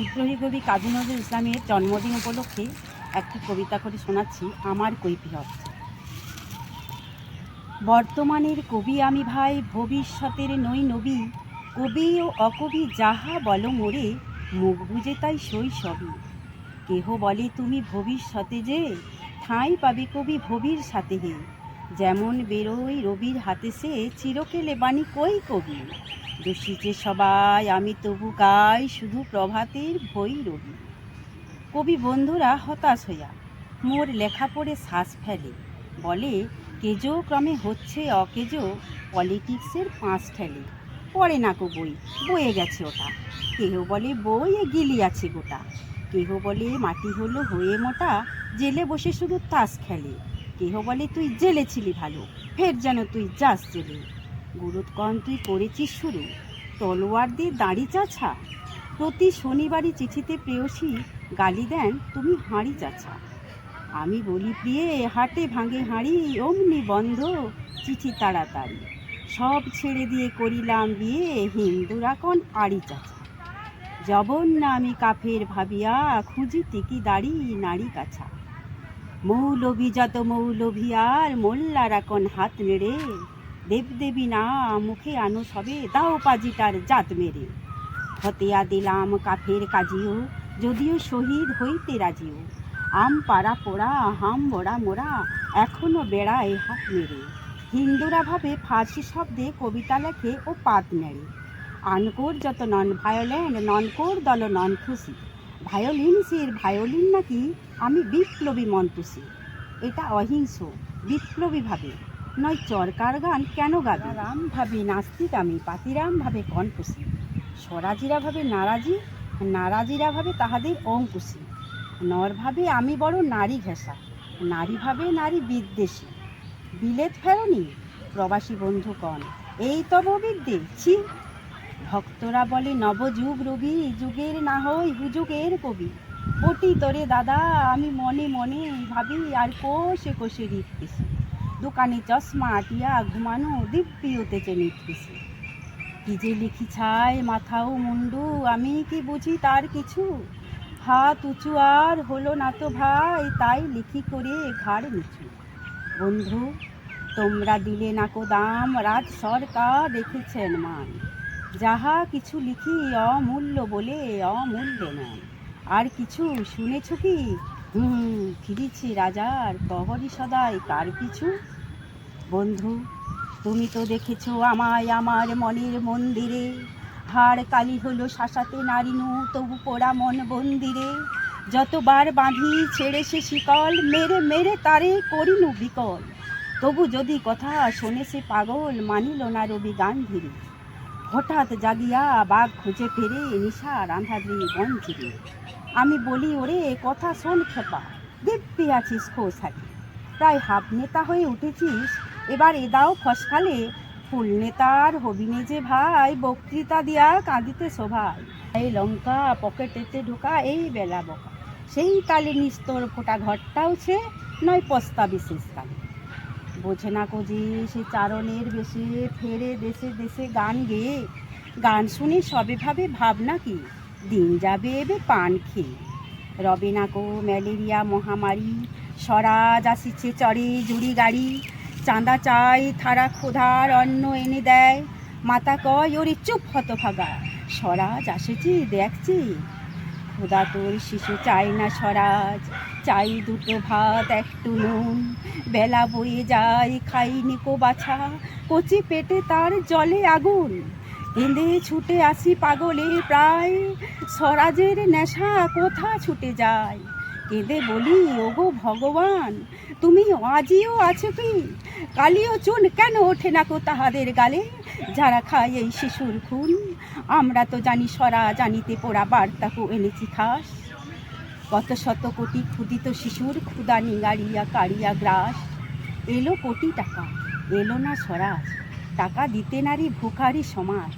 বিদ্রোহী কবি কাজী নজরুল ইসলামের জন্মদিন উপলক্ষে একটি কবিতা করে শোনাচ্ছি, আমার কৈফিয়ত। বর্তমানের কবি আমি ভাই, ভবিষ্যতের নই নবী, কবি ও অকবি যাহা বল মোরে, মুখ বুঝে তাই শৈশবই কেহ বলে তুমি ভবিষ্যতে যে, ঠাঁই পাবে কবি ভবির সাথে হে। যেমন বেরোই রবির হাতে সে, চিরকেলে বাণী কই কবি? দোষী যে সবাই, আমি তবু গাই শুধু প্রভাতের ভই রবি। কবি বন্ধুরা হতাশ হইয়া, মোর লেখা পড়ে শ্বাস ফেলে। বলে, কেজো ক্রমে হচ্ছে অকেজো, পলিটিক্সের পাঁচ ঠেলে। পড়ে না কো বই বয়ে গেছে ওটা। কেহ বলে বই এ গিলি আছে গোটা। কেহ বলে মাটি হলো হয়ে মোটা, জেলে বসে শুধু তাস খেলে। কেহ বলে তুই জেলে ছিলি ভালো ফের যেন তুই যাস জেলে। গুরুৎকণ তুই করেছিস শুরু। তলোয়ার দিয়ে দাঁড়ি চাছা। প্রতি শনিবারই চিঠিতে প্রেয়সী গালি দেন, তুমি হাঁড়ি চাছা। আমি বলি, প্রিয়ে, হাটে ভাঙে হাঁড়ি, অমনি বন্ধ, চিঠি তাড়াতাড়ি। সব ছেড়ে দিয়ে করিলাম বিয়ে, হিন্দুরা কোন আড়ি চাচা। জবন না আমি কাফের ভাবিয়া খুঁজি টিকি দাড়ি নারী কাছা। মৌলভী যত মৌলভী আর মোল্লারা কোন হাত নেড়ে। দেবদেবী না মুখে আনো সবে, দাও পাজিটার জাত মেরে। হতিয়া দিলাম কাফের কাজিও, যদিও শহীদ হইতে রাজিও। আম পাড়া পোড়া, হাম মোড়া মোড়া এখনও বেড়ায় হাত মেরে হিন্দুরা ভাবে ফার্সি শব্দে কবিতা লেখে ও পাত নেড়ে। আনকোর যত নন ভায়োলেন্ট, ননকোর দল নন খুশি। ভায়োলিন সির, ভায়োলিন নাকি আমি বিপ্লবী মন্তুসি এটা অহিংস, বিপ্লবীভাবে। নয় চরকার গান কেন গাবে? রাম ভাবি নাস্তিক আমি পাতিরাম ভাবে কনকুশি স্বরাজিরা ভাবে নারাজি নারাজিরা ভাবে তাহাদের অঙ্কুশি নর ভাবে আমি বড় নারী ঘেঁষা নারী ভাবে নারী বিদ্বেষী। বিলেত ফেরনি, প্রবাসী বন্ধু কন এই তব বিদ্যে, ছি। ভক্তরা বলে, নবযুগ রবি, যুগের না হই হুযুগের কবি। বটি তোরে দাদা, আমি মনে মনে ভাবি, আর কোষে কোষে রিপতেছি দোকানে চশমা আটিয়া ঘুমানো দিব্যি হতেছে নিতেছি কি যে লিখি ছাই মাথাও মুন্ডু, আমি কি বুঝি তার কিছু? হাত উঁচু আর হলো না তো ভাই, তাই লিখি করে ঘাড় নিচু। বন্ধু, তোমরা দিলে না কো দাম, রাজ সরকার রেখেছেন মান। যাহা কিছু লিখি অমূল্য বলে অমূল্য নয়। আর কিছু শুনেছ কি? হুম, ফিরেছি রাজার প্রহরী সদাই। কার পিছু বন্ধু, তুমি তো দেখেছ আমায় আমার মনের মন্দিরে। হাড় কালি হলো শাসাতে নারিনু তবু পোড়া মন বন্দিরে। যতবার বাঁধি ছেড়ে সে শিকল, মেরে মেরে তারে করিনু বিকল। তবু যদি কথা শোনে সে পাগল, মানিল না রবি গান্ধীরে। হঠাৎ জাগিয়া বাঘ খুঁজে ফেরে নিশা রান্ধাদ্রি বঞ্চিরে আমি বলি, ওরে কথা শোন খেপা, দিব্যি আছিস খোসারি প্রায় হাফ নেতা হয়ে উঠেছিস, এবার এদাও ফসকালে। ফুল নেতার হবিনে যে ভাই, বক্তৃতা দিয়া কাঁদিতে শোভায় এই লঙ্কা পকেটেতে ঢোকা, এই বেলা বকা। সেই কালে নিস্তর ফোটা ঘরটাও ছে নয় পস্তা বিশেষ কালে। বোঝে না কোজি সে চারণের বেশে ফেরে দেশে দেশে গান গেয়ে গান শুনে সবে ভাবে ভাবনা কি? দিন যাবে এবে পান খেয়ে রবে না কো ম্যালেরিয়া মহামারী স্বরাজ আসিছে চড়ে জুড়ি গাড়ি। চাঁদা চাই থারা ক্ষুধার অন্ন এনে দেয়। মাতা কয়, ওরে চুপ হতভাগা। স্বরাজ আসেছি দেখছি ক্ষুধা তোর শিশু চাই না স্বরাজ। চাই দুটো ভাত, একটু নুন। বেলা বয়ে যায় খাই নিকো বাছা। কচি পেটে তার জলে আগুন। কেঁদে ছুটে আসি পাগলে প্রায়। স্বরাজের নেশা কোথা ছুটে যায়? কেঁদে বলি, ওগো ভগবান, তুমি আজিও আছো কি? কালিও চুন কেন ওঠে না কো তাহাদের গালে? যারা খায় এই শিশুর খুন আমরা তো জানি সরা, জানিতে পোড়া বার্তাকু এনেছি খাস কত শত কোটি ক্ষুদিত শিশুর ক্ষুদা নিগাড়িয়া কাড়িয়া গ্রাস। এলো কোটি টাকা, এলো না স্বরাজ টাকা দিতে নারী ভুখারি সমাজ।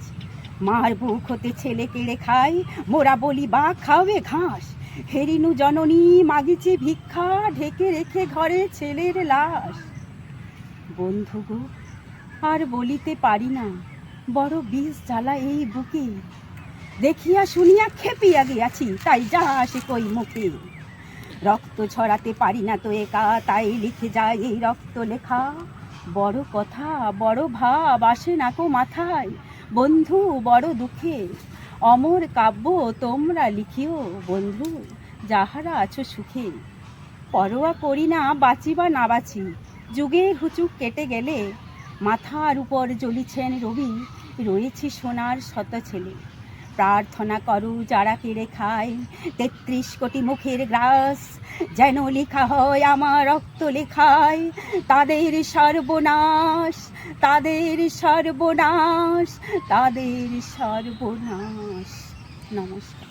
মার বুক হতে ছেলে কেড়ে খাই মোরা বলি, বা খাওয়ে ঘাস। হেরিনু জননী মাগিছে ভিক্ষা, ঢেকে রেখে ঘরে ছেলের লাশ। বন্ধু গো, আর বলিতে পারি না বড় বিষ জ্বালা এই বুকে। দেখিয়া শুনিয়া খেপিয়া গিয়াছি, তাই যা আসে কই মুখে। রক্ত ছড়াতে পারি না তো একা, তাই লিখে যায় এই রক্ত লেখা। বড় কথা, বড় ভাব আসে না কো মাথায়। বন্ধু, বড় দুঃখে। অমর কাব্য তোমরা লিখিও, বন্ধু, যাহারা আছো সুখে। পরোয়া করি না বাঁচি বা না বাঁচি। যুগের হুচুক কেটে গেলে মাথার উপর জ্বলিছেন রবি, রয়েছে সোনার শত ছেলে। প্রার্থনা করো যারা কেড়ে খায় তেত্রিশ কোটি মুখের গ্রাস, যেন লেখা হয় আমার রক্ত লেখায়, তাদের সর্বনাশ তাদের সর্বনাশ তাদের সর্বনাশ। নমস্কার।